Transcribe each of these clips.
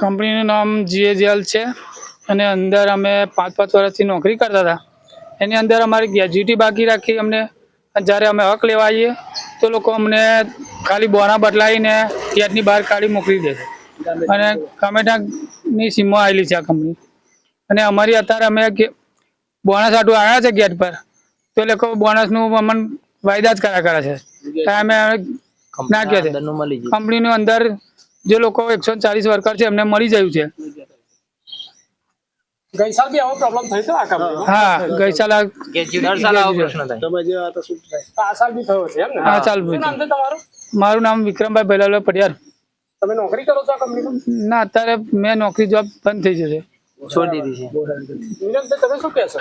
કંપનીનું નામ જીએજીએલ છે. અને અંદર અમે પાંચ પાંચ વર્ષથી નોકરી કરતા હતા. એની અંદર અમારી ગ્રેજ્યુટી બાકી રાખી અમને. જ્યારે અમે હક લેવા આવીએ તો લોકો અમને ખાલી બોના બદલાવીને ગેટની બહાર કાઢી મોકલી દે છે. અને કમેટાની સીમમાં આવેલી છે આ કંપની. અને અમારી અત્યારે અમે બોનસ આટલું આવ્યા છે ગેટ પર તો એ લોકો બોનસનું અમને વાયદા જ કર્યા કરે છે. અમે ના કહે છે કંપનીનું અંદર જે લોકો એકસો ચાલીસ વર્કર છે એમને મળી જાય છે. ગઈ બી આવો પ્રોબ્લેમ થયો આ કંપનીમાં હા ગઈ સાલ આ દર સાલ આવો પ્રશ્ન થાય. તમે જે હતા શું થાય? આ સાલ બી થયો છે એમ ને? હા, ચાલ શું નામ છે તમારું? મારું નામ વિક્રમભાઈ ભૈલાલ પડિયાર તમે નોકરી કરો છો આ કંપનીમાં ના અત્યારે મેં નોકરી જોબ બંધ થઈ જશે. છોડી દીધી છે. તમે શું કહેશો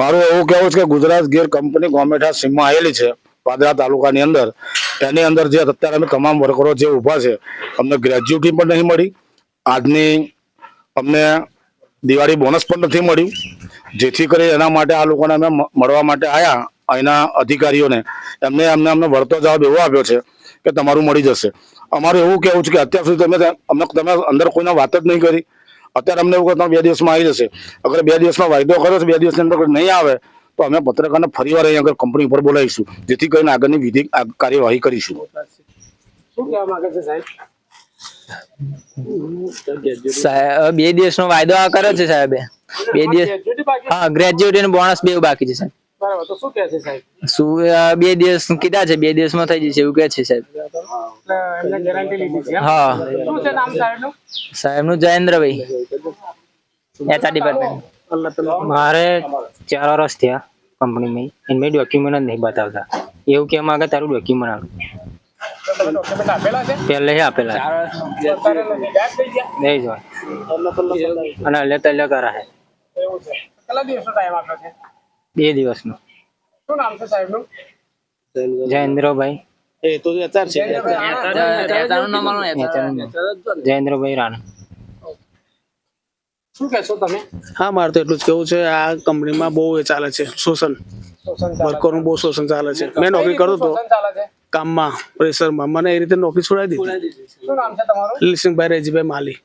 મારું એવું કહેવું છે કે ગુજરાત ગેર કંપની ગોમેઠા સીમમાં આવેલી છે. પાદરા તાલુકાની અંદર, એની અંદર જે અત્યારે અમે તમામ વર્કરો જે ઊભા છે, અમને ગ્રેજ્યુટી પણ નહીં મળી. આજની અમને દિવાળી બોનસ પણ નથી મળ્યું જેથી કરી એના માટે આ લોકોને અમે મળવા માટે આવ્યા અહીંના અધિકારીઓને. એમને અમને અમને વળતો જવાબ એવો આપ્યો છે કે તમારું મળી જશે. અમારું એવું કહેવું છે કે અત્યાર સુધી તમે અમને, તમે અંદર કોઈને વાત જ નહીં કરી. અત્યારે અમને એવું કે તમે બે દિવસમાં આવી જશે. અગર બે દિવસમાં વાયદો કર્યો છે, બે દિવસની અંદર નહીં આવે તો અમે પત્રકારને ફરીવાર અહીં આગળ કંપની ઉપર બોલાવીશું જેથી કરીને આગળની વિધિ કાર્યવાહી કરીશું. સાહેબ? સાહેબ બે દિવસનો વાયદો આ કર્યો છે સાહેબે. બે દિવસ હા ગ્રેજ્યુએટ અને બોનસ બે બાકી છે સાહેબ. બરાબર તો શું કહે છે સાહેબ? શું બે દિવસ કીધા છે બે દિવસમાં થઈ જશે એવું કે છે સાહેબ. એમને ગેરંટી લીધી છે હા. શું છે નામ સાહેબનું? સાહેબનું જયેન્દ્રભાઈ. એચઆર ડિપાર્ટમેન્ટ મારે ચાર વર્ષ થયા કંપનીમાં. એમાં ડોક્યુમેન્ટ જ નહીં બતાવતા. એવું કે માંગે તારું ડોક્યુમેન્ટ આપેલા પહેલે આપેલા નહીં જોય અને એટલે તલ્લે કરા હે કેટલા દિવસનો ટાઈમ આપ્યો છે? બે દિવસનો. શું નામ છે સાહેબનું? જયેન્દ્રભાઈ. એ તો એચઆર છે. જયેન્દ્રભાઈ રાણા. શું કહેશો તમે? હા મારે તો એટલું જ કેવું છે આ કંપનીમાં બહુ એ ચાલે છે શોષણ. વર્કરનું બહુ શોષણ ચાલે છે. મેં નોકરી કરતો હતો કામમાં પ્રેશરમાં. મને એ રીતે નોકરી છોડાવી દીધી. શું નામ છે તમારું? લીસિંગભાઈ રેજીભાઈ માલી.